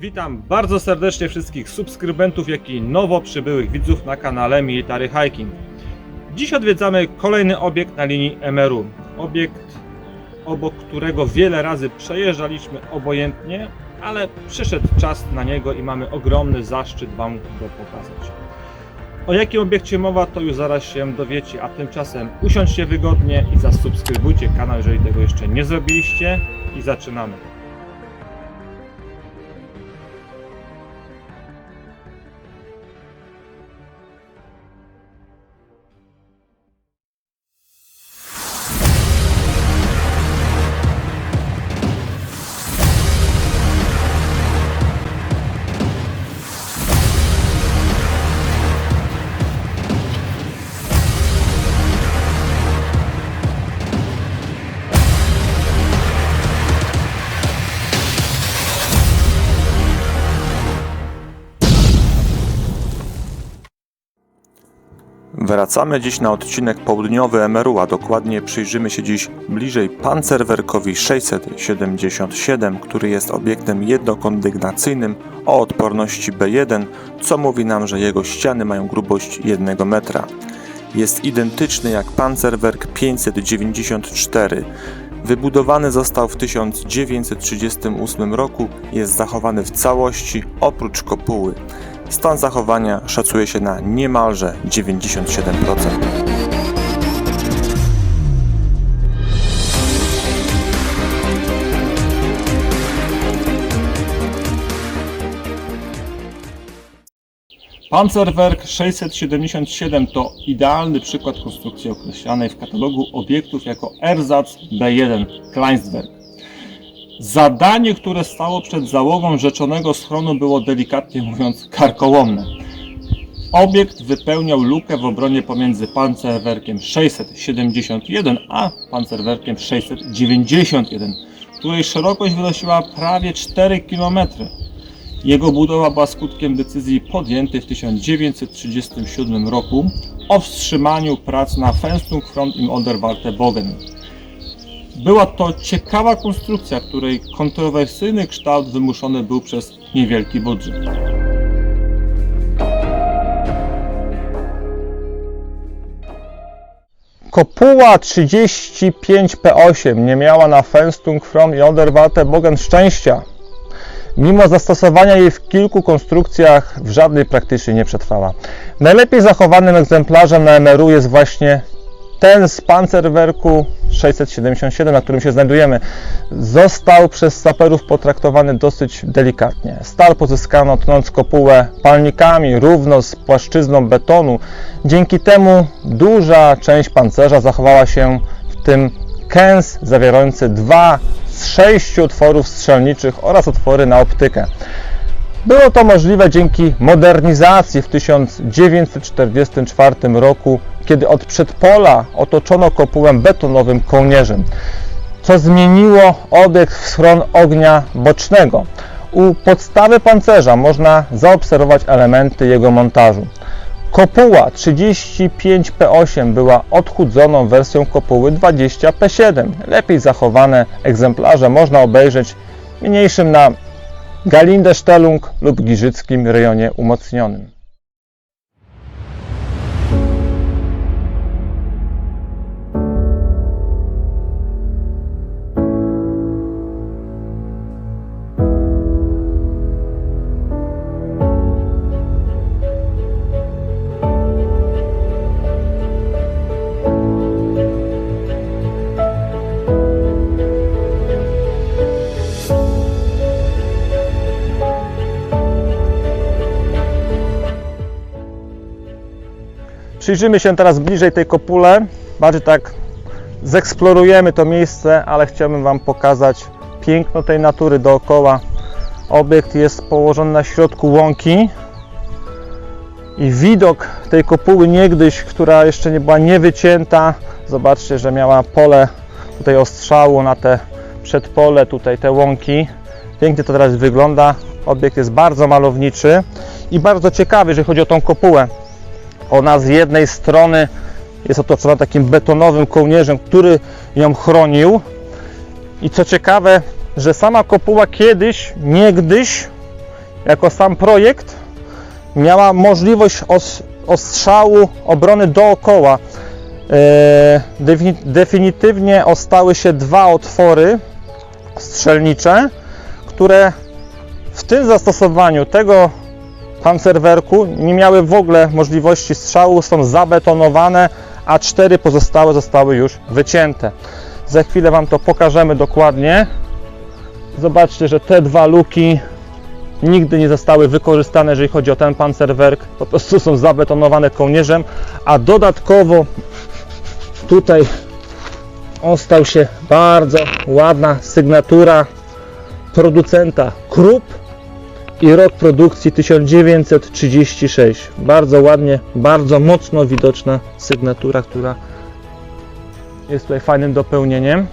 Witam bardzo serdecznie wszystkich subskrybentów, jak i nowo przybyłych widzów na kanale Military Hiking. Dziś odwiedzamy kolejny obiekt na linii MRU. Obiekt, obok którego wiele razy przejeżdżaliśmy obojętnie, ale przyszedł czas na niego i mamy ogromny zaszczyt Wam go pokazać. O jakim obiekcie mowa, to już zaraz się dowiecie, a tymczasem usiądźcie wygodnie i zasubskrybujcie kanał, jeżeli tego jeszcze nie zrobiliście i zaczynamy. Wracamy dziś na odcinek południowy MRU, a dokładnie przyjrzymy się dziś bliżej Panzerwerkowi 677, który jest obiektem jednokondygnacyjnym o odporności B1, co mówi nam, że jego ściany mają grubość 1 metra. Jest identyczny jak Panzerwerk 594. Wybudowany został w 1938 roku, jest zachowany w całości oprócz kopuły. Stan zachowania szacuje się na niemalże 97%. Panzerwerk 677 to idealny przykład konstrukcji określanej w katalogu obiektów jako Ersatz B1 Kleinstwerk. Zadanie, które stało przed załogą rzeczonego schronu było delikatnie mówiąc karkołomne. Obiekt wypełniał lukę w obronie pomiędzy Panzerwerkiem 671 a Panzerwerkiem 691, której szerokość wynosiła prawie 4 km. Jego budowa była skutkiem decyzji podjętej w 1937 roku o wstrzymaniu prac na Fenstung im Onderwarte Bogen. Była to ciekawa konstrukcja, której kontrowersyjny kształt wymuszony był przez niewielki budżet. Kopuła 35P8 nie miała na Fenstung from i Onderwarte Bogen szczęścia. Mimo zastosowania jej w kilku konstrukcjach w żadnej praktycznie nie przetrwała. Najlepiej zachowanym egzemplarzem na MRU jest właśnie ten z Panzerwerku 677, na którym się znajdujemy. Został przez saperów potraktowany dosyć delikatnie. Stal pozyskano tnąc kopułę palnikami równo z płaszczyzną betonu. Dzięki temu duża część pancerza zachowała się w tym kęs zawierający dwa z sześciu otworów strzelniczych oraz otwory na optykę. Było to możliwe dzięki modernizacji w 1944 roku, kiedy od przedpola otoczono kopułę betonowym kołnierzem, co zmieniło obiekt w schron ognia bocznego. U podstawy pancerza można zaobserwować elementy jego montażu. Kopuła 35P8 była odchudzoną wersją kopuły 20P7. Lepiej zachowane egzemplarze można obejrzeć mniejszym na Galindestellung lub Giżyckim rejonie umocnionym. Przyjrzymy się teraz bliżej tej kopule, bardziej tak zeksplorujemy to miejsce, ale chciałbym Wam pokazać piękno tej natury dookoła. Obiekt jest położony na środku łąki i widok tej kopuły niegdyś, która jeszcze nie była niewycięta. Zobaczcie, że miała pole tutaj ostrzału na te przedpole, tutaj te łąki. Pięknie to teraz wygląda. Obiekt jest bardzo malowniczy i bardzo ciekawy, jeżeli chodzi o tą kopułę. Ona z jednej strony jest otoczona takim betonowym kołnierzem, który ją chronił. I co ciekawe, że sama kopuła kiedyś, niegdyś jako sam projekt miała możliwość os, ostrzału obrony dookoła. E, defini- definitywnie ostały się dwa otwory strzelnicze, które w tym zastosowaniu tego pancerwerku nie miały w ogóle możliwości strzału, są zabetonowane, a cztery pozostałe zostały już wycięte. Za chwilę Wam to pokażemy dokładnie. Zobaczcie, że te dwa luki nigdy nie zostały wykorzystane, jeżeli chodzi o ten pancerwerk. Po prostu są zabetonowane kołnierzem, a dodatkowo tutaj ostał się bardzo ładna sygnatura producenta Krupp i rok produkcji 1936. Bardzo ładnie, bardzo mocno widoczna sygnatura, która jest tutaj fajnym dopełnieniem.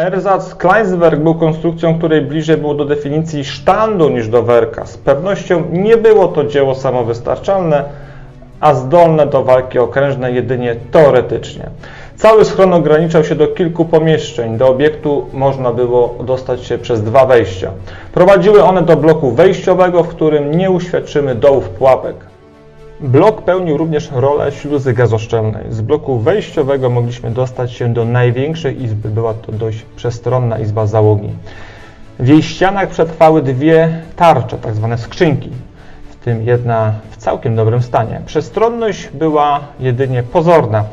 Ersatz Kleinswerk był konstrukcją, której bliżej było do definicji sztandu niż do werka. Z pewnością nie było to dzieło samowystarczalne, a zdolne do walki okrężnej jedynie teoretycznie. Cały schron ograniczał się do kilku pomieszczeń. Do obiektu można było dostać się przez dwa wejścia. Prowadziły one do bloku wejściowego, w którym nie uświadczymy dołów pułapek. Blok pełnił również rolę śluzy gazoszczelnej. Z bloku wejściowego mogliśmy dostać się do największej izby. Była to dość przestronna izba załogi. W jej ścianach przetrwały dwie tarcze, tak zwane skrzynki, w tym jedna w całkiem dobrym stanie. Przestronność była jedynie pozorna.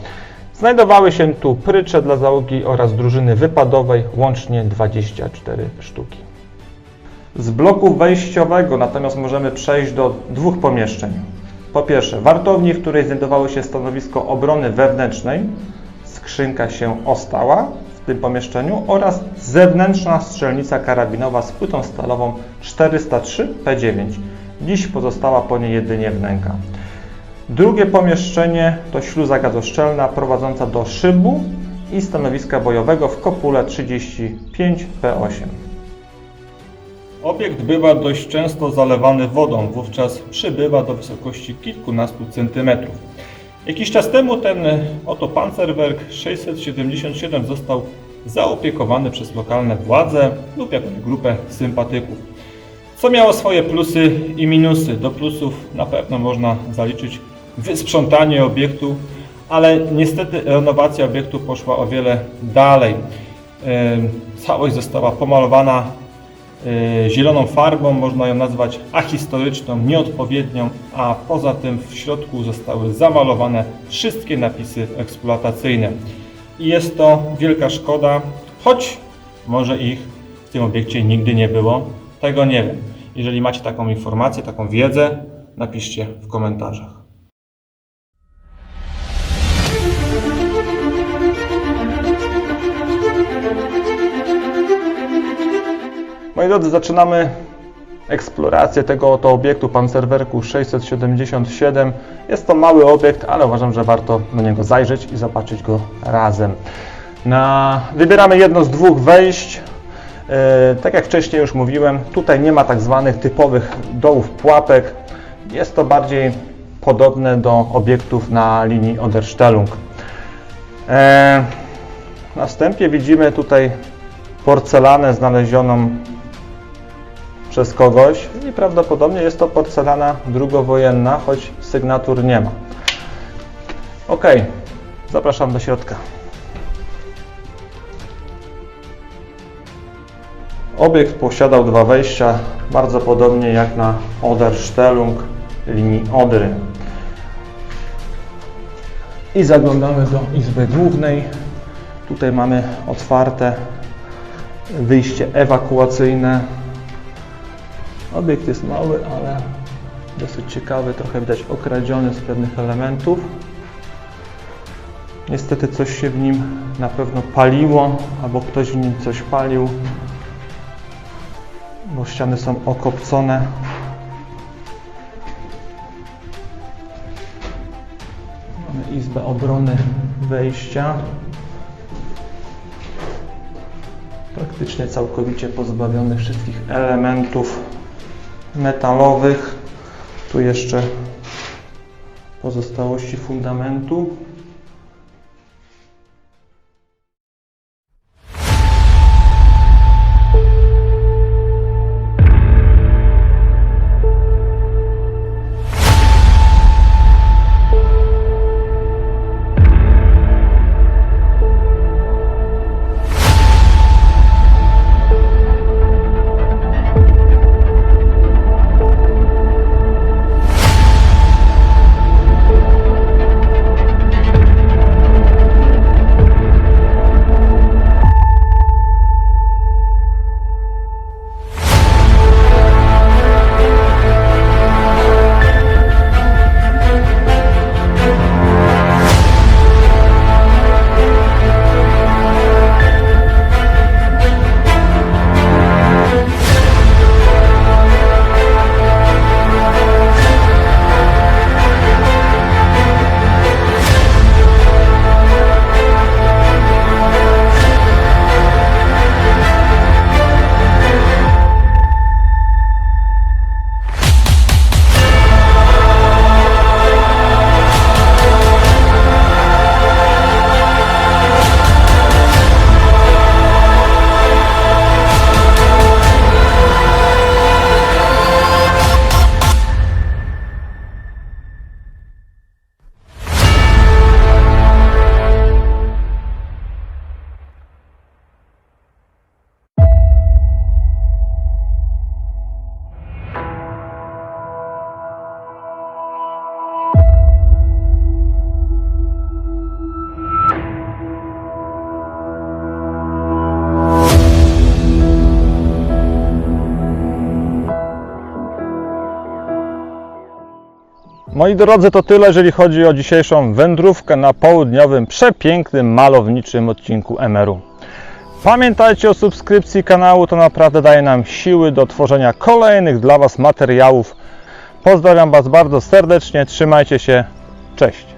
Znajdowały się tu prycze dla załogi oraz drużyny wypadowej, łącznie 24 sztuki. Z bloku wejściowego natomiast możemy przejść do dwóch pomieszczeń. Po pierwsze, wartowni, w której znajdowało się stanowisko obrony wewnętrznej, skrzynka się ostała w tym pomieszczeniu oraz zewnętrzna strzelnica karabinowa z płytą stalową 403 P9. Dziś pozostała po niej jedynie wnęka. Drugie pomieszczenie to śluza gazoszczelna prowadząca do szybu i stanowiska bojowego w kopule 35 P8. Obiekt bywa dość często zalewany wodą, wówczas przybywa do wysokości kilkunastu centymetrów. Jakiś czas temu ten oto Panzerwerk 677 został zaopiekowany przez lokalne władze lub jakąś grupę sympatyków, co miało swoje plusy i minusy. Do plusów na pewno można zaliczyć wysprzątanie obiektu, ale niestety renowacja obiektu poszła o wiele dalej. Całość została pomalowana zieloną farbą, można ją nazwać ahistoryczną, nieodpowiednią, a poza tym w środku zostały zamalowane wszystkie napisy eksploatacyjne. I jest to wielka szkoda, choć może ich w tym obiekcie nigdy nie było, tego nie wiem. Jeżeli macie taką informację, taką wiedzę, napiszcie w komentarzach. Moi drodzy, zaczynamy eksplorację tego oto obiektu Panzerwerku 677. Jest to mały obiekt, ale uważam, że warto do niego zajrzeć i zobaczyć go razem. Na... Wybieramy jedno z dwóch wejść. E, tak jak wcześniej już mówiłem, tutaj nie ma tak zwanych typowych dołów pułapek. Jest to bardziej podobne do obiektów na linii Oderstellung. E, na widzimy tutaj porcelanę znalezioną przez kogoś i prawdopodobnie jest to porcelana drugowojenna, choć sygnatur nie ma. Ok, zapraszam do środka. Obiekt posiadał dwa wejścia, bardzo podobnie jak na Oderstellung linii Odry. I zaglądamy do izby głównej. Tutaj mamy otwarte wyjście ewakuacyjne. Obiekt jest mały, ale dosyć ciekawy, trochę widać okradziony z pewnych elementów. Niestety coś się w nim na pewno paliło, albo ktoś w nim coś palił, bo ściany są okopcone. Mamy izbę obrony wejścia. Praktycznie całkowicie pozbawiony wszystkich elementów metalowych. Tu jeszcze pozostałości fundamentu. Moi drodzy, to tyle, jeżeli chodzi o dzisiejszą wędrówkę na południowym, przepięknym, malowniczym odcinku Emeru. Pamiętajcie o subskrypcji kanału, to naprawdę daje nam siły do tworzenia kolejnych dla Was materiałów. Pozdrawiam Was bardzo serdecznie, trzymajcie się, cześć!